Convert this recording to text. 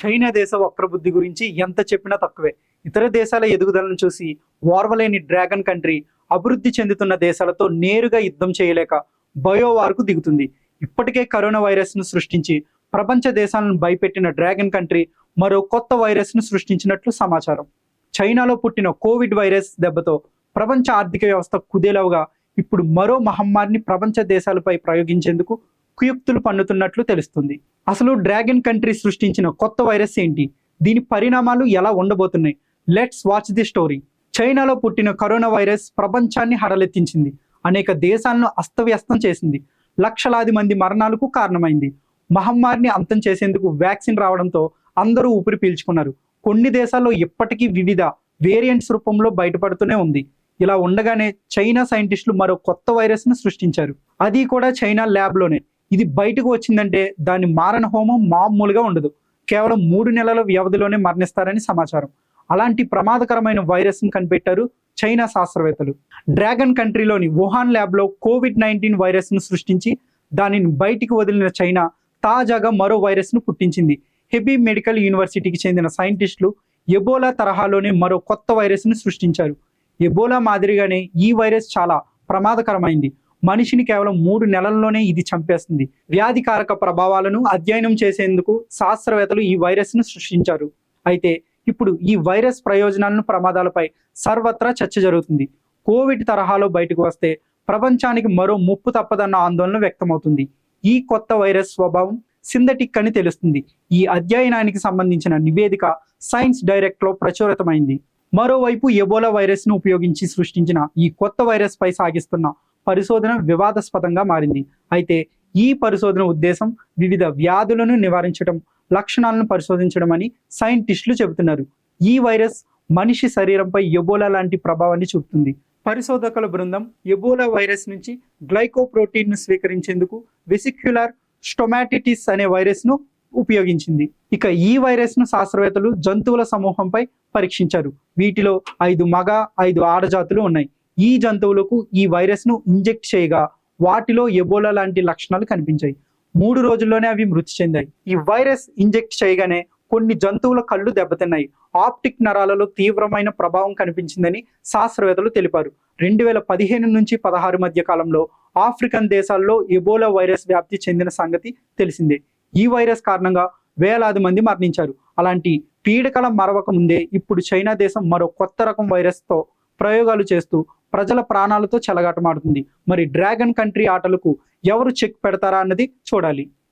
China దేశ వక్రబుద్ధి గురించి ఎంత చెప్పినా తక్కువే. ఇతర దేశాల ఎదుగుదలను చూసి ఓర్వలేని డ్రాగన్ కంట్రీ అభివృద్ధి చెందుతున్న దేశాలతో నేరుగా యుద్ధం చేయలేక బయోవార్కు దిగుతుంది. ఇప్పటికే కరోనా వైరస్ను సృష్టించి ప్రపంచ దేశాలను భయపెట్టిన డ్రాగన్ కంట్రీ మరో కొత్త వైరస్ను సృష్టించినట్లు సమాచారం. చైనాలో పుట్టిన కోవిడ్ వైరస్ దెబ్బతో ప్రపంచ ఆర్థిక వ్యవస్థ కుదేలవుగా ఇప్పుడు మరో మహమ్మారిని ప్రపంచ దేశాలపై ప్రయోగించేందుకు కుయుక్తులు పన్నుతున్నట్లు తెలుస్తుంది. అసలు డ్రాగన్ కంట్రీ సృష్టించిన కొత్త వైరస్ ఏంటి? దీని పరిణామాలు ఎలా ఉండబోతున్నాయి? Let's watch the story. చైనాలో పుట్టిన కరోనా వైరస్ ప్రపంచాన్ని హడలెత్తించింది. అనేక దేశాలను అస్తవ్యస్తం చేసింది. లక్షలాది మంది మరణాలకు కారణమైంది. మహమ్మారిని అంతం చేసేందుకు వ్యాక్సిన్ రావడంతో అందరూ ఊపిరి పీల్చుకున్నారు. కొన్ని దేశాల్లో ఇప్పటికీ వివిధ వేరియంట్స్ రూపంలో బయటపడుతూనే ఉంది. ఇలా ఉండగానే చైనా సైంటిస్టులు మరో కొత్త వైరస్ను సృష్టించారు. అది కూడా చైనా ల్యాబ్లోనే. ఇది బయటకు వచ్చిందంటే దాని మారణ హోమం మామూలుగా ఉండదు. కేవలం మూడు నెలల వ్యవధిలోనే మరణిస్తారని సమాచారం. అలాంటి ప్రమాదకరమైన వైరస్ను కనిపెట్టారు చైనా శాస్త్రవేత్తలు. డ్రాగన్ కంట్రీలోని వుహాన్ ల్యాబ్లో కోవిడ్ నైన్టీన్ వైరస్ను సృష్టించి దానిని బయటికి వదిలిన చైనా తాజాగా మరో వైరస్ను పుట్టించింది. హెబీ మెడికల్ యూనివర్సిటీకి చెందిన సైంటిస్టులు ఎబోలా తరహాలోనే మరో కొత్త వైరస్ను సృష్టించారు. ఎబోలా మాదిరిగానే ఈ వైరస్ చాలా ప్రమాదకరమైంది. మనిషిని కేవలం మూడు నెలల్లోనే ఇది చంపేస్తుంది. వ్యాధికారక ప్రభావాలను అధ్యయనం చేసేందుకు శాస్త్రవేత్తలు ఈ వైరస్ను సృష్టించారు. అయితే ఇప్పుడు ఈ వైరస్ ప్రయోజనాలను ప్రమాదాలపై సర్వత్రా చర్చ జరుగుతుంది. కోవిడ్ తరహాలో బయటకు వస్తే ప్రపంచానికి మరో ముప్పు తప్పదన్న ఆందోళన వ్యక్తమవుతుంది. ఈ కొత్త వైరస్ స్వభావం సింథటిక్ అని తెలుస్తుంది. ఈ అధ్యయనానికి సంబంధించిన నివేదిక సైన్స్ డైరెక్ట్లో ప్రచురితమైంది. మరోవైపు ఎబోలా వైరస్ను ఉపయోగించి సృష్టించిన ఈ కొత్త వైరస్ పై సాగిస్తున్న పరిశోధన వివాదాస్పదంగా మారింది. అయితే ఈ పరిశోధన ఉద్దేశం వివిధ వ్యాధులను నివారించడం లక్షణాలను పరిశోధించడం అని సైంటిస్టులు చెబుతున్నారు. ఈ వైరస్ మనిషి శరీరంపై ఎబోలా లాంటి ప్రభావాన్ని చూపుతుంది. పరిశోధకుల బృందం ఎబోలా వైరస్ నుంచి గ్లైకోప్రోటీన్ను స్వీకరించేందుకు వెసిక్యులర్ స్టొమాటిటిస్ అనే వైరస్ను ఉపయోగించింది. ఇక ఈ వైరస్ను శాస్త్రవేత్తలు జంతువుల సమూహంపై పరీక్షించారు. వీటిలో ఐదు మగ ఐదు ఆడజాతులు ఉన్నాయి. ఈ జంతువులకు ఈ వైరస్ను ఇంజెక్ట్ చేయగా వాటిలో ఎబోలా లాంటి లక్షణాలు కనిపించాయి. మూడు రోజుల్లోనే అవి మృతి చెందాయి. ఈ వైరస్ ఇంజెక్ట్ చేయగానే కొన్ని జంతువుల కళ్ళు దెబ్బతిన్నాయి. ఆప్టిక్ నరాలలో తీవ్రమైన ప్రభావం కనిపించిందని శాస్త్రవేత్తలు తెలిపారు. రెండు వేల పదిహేను నుంచి పదహారు మధ్య కాలంలో ఆఫ్రికన్ దేశాల్లో ఎబోలా వైరస్ వ్యాప్తి చెందిన సంగతి తెలిసిందే. ఈ వైరస్ కారణంగా వేలాది మంది మరణించారు. అలాంటి పీడకల మరవక ముందే ఇప్పుడు చైనా దేశం మరో కొత్త రకం వైరస్తో ప్రయోగాలు చేస్తూ ప్రజల ప్రాణాలతో చెలగాటమాడుతుంది. మరి డ్రాగన్ కంట్రీ ఆటలకు ఎవరు చెక్ పెడతారా అన్నది చూడాలి.